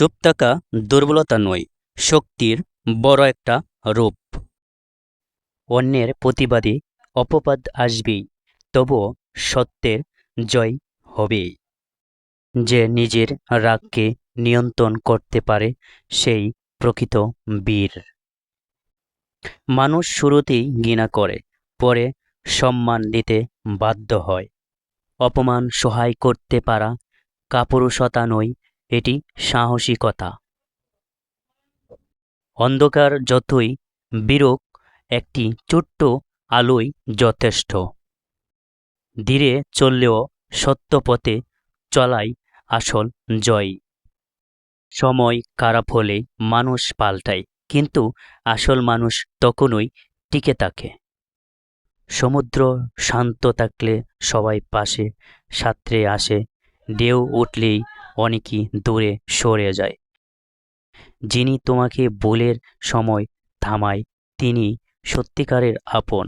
চুপ থাকা দুর্বলতা নয়, শক্তির বড় একটা রূপ। অন্যের প্রতিবাদী অপবাদ আসবেই তবুও সত্যের জয় হবেই। যে নিজের রাগকে নিয়ন্ত্রণ করতে পারে, সেই প্রকৃত বীর। মানুষ শুরুতেই ঘৃণা করে, পরে সম্মান দিতে বাধ্য হয়। অপমান সহায় করতে পারা কাপুরুষতা নয় এটি সাহসিকতা। অন্ধকার যতই বিরূপ, একটি ছোট্ট আলোই যথেষ্ট। ধীরে চললেও সত্য পথে চলাই আসল জয়। সময় খারাপ হলে মানুষ পাল্টায়, কিন্তু আসল মানুষ তখনই টিকে থাকে। সমুদ্র শান্ত থাকলে সবাই পাশে, সাঁতরে আসে, ঢেউ উঠলেই অনেকই দূরে সরে যায়। যিনি তোমাকে ভুলের সময় থামায় তিনি সত্যিকারের আপন।